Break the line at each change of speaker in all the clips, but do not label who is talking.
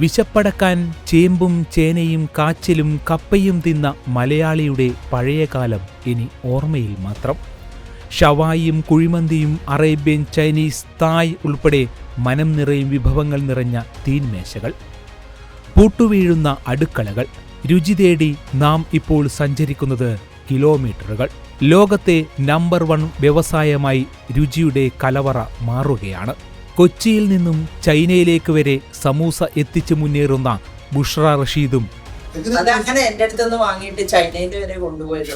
വിശപ്പടക്കാൻ ചേമ്പും ചേനയും കാച്ചിലും കപ്പയും തിന്ന മലയാളിയുടെ പഴയകാലം ഇനി ഓർമ്മയിൽ മാത്രം. ഷവായിയും കുഴിമന്തിയും അറേബ്യൻ ചൈനീസ് തായ് ഉൾപ്പെടെ മനം നിറയും വിഭവങ്ങൾ നിറഞ്ഞ തീൻമേശകൾ. പൂട്ടുവീഴുന്ന അടുക്കളകൾ. രുചി തേടി നാം ഇപ്പോൾ സഞ്ചരിക്കുന്നത് കിലോമീറ്ററുകൾ. ലോകത്തെ നമ്പർ വൺ വ്യവസായമായി രുചിയുടെ കലവറ മാറുകയാണ്. കൊച്ചിയിൽ നിന്നും ചൈനയിലേക്ക് വരെ സമൂസ എത്തിച്ചു മുന്നേറുന്ന ബുഷ്റ റഷീദും
അതങ്ങനെ എന്റെ അടുത്തുനിന്ന് വാങ്ങിയിട്ട് ചൈനയിൽ വരെ കൊണ്ടുപോയത്.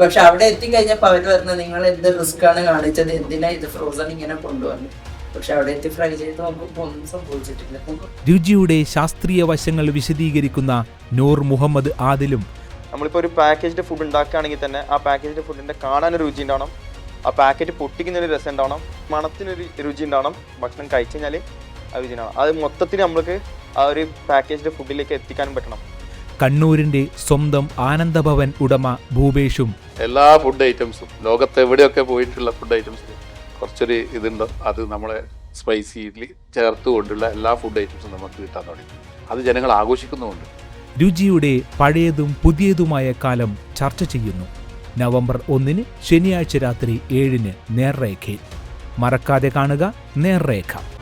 പക്ഷെ അവിടെ എത്തിക്കഴിഞ്ഞപ്പോ അവർ പറഞ്ഞു നിങ്ങൾ എന്ത് റിസ്ക് ആണ് കാണിച്ചത്? എന്തിനാ ഇത് ഫ്രോസൺ ഇങ്ങനെ കൊണ്ടുവന്നു? പക്ഷെ അവിടെ എത്തി ഫ്രൈ ചെയ്ത് നോക്കുമ്പോ ഒന്നും സംഭവിച്ചിട്ടില്ല.
രുചിയുടെ ശാസ്ത്രീയ വശങ്ങൾ വിശദീകരിക്കുന്ന നൂർ മുഹമ്മദ് ആദിലും
നമ്മളിപ്പോൾ ഒരു പാക്കേജ്ഡ് ഫുഡ് ഉണ്ടാക്കുകയാണെങ്കിൽ തന്നെ ആ പാക്കേജ്ഡ് ഫുഡിന്റെ കാണാൻ രുചി ഉണ്ടാവണം. ആ പാക്കറ്റ് പൊട്ടിക്കുന്നൊരു രസം ഉണ്ടാവണം മണത്തിനൊരു രുചി ഉണ്ടാവണം ഭക്ഷണം കഴിച്ചു കഴിഞ്ഞാൽ ആ രുചി ഉണ്ടാവണം. അത് മൊത്തത്തിൽ നമ്മൾക്ക് ആ ഒരു പാക്കേജ്ഡ് ഫുഡിലേക്ക് എത്തിക്കാനും പറ്റണം.
കണ്ണൂരിന്റെ സ്വന്തം ആനന്ദഭവൻ ഉടമ ഭൂപേഷും.
എല്ലാ ഫുഡ് ഐറ്റംസും ലോകത്ത് എവിടെയൊക്കെ പോയിട്ടുള്ള ഫുഡ് ഐറ്റംസ് കുറച്ചൊരു ഇതുണ്ട്. അത് നമ്മളെ സ്പൈസി ഇഡ്ഡലി ചേർത്ത് കൊണ്ടുള്ള എല്ലാ ഫുഡ് ഐറ്റംസും നമുക്ക് കിട്ടാൻ തുടങ്ങി. അത് ജനങ്ങൾ ആഘോഷിക്കുന്നുമുണ്ട്.
രുചിയുടെ പഴയതും പുതിയതുമായ കാലം ചർച്ച ചെയ്യുന്നു. നവംബർ ഒന്നിന് ശനിയാഴ്ച രാത്രി ഏഴിന് നേർരേഖയിൽ. മറക്കാതെ കാണുക നേർരേഖ.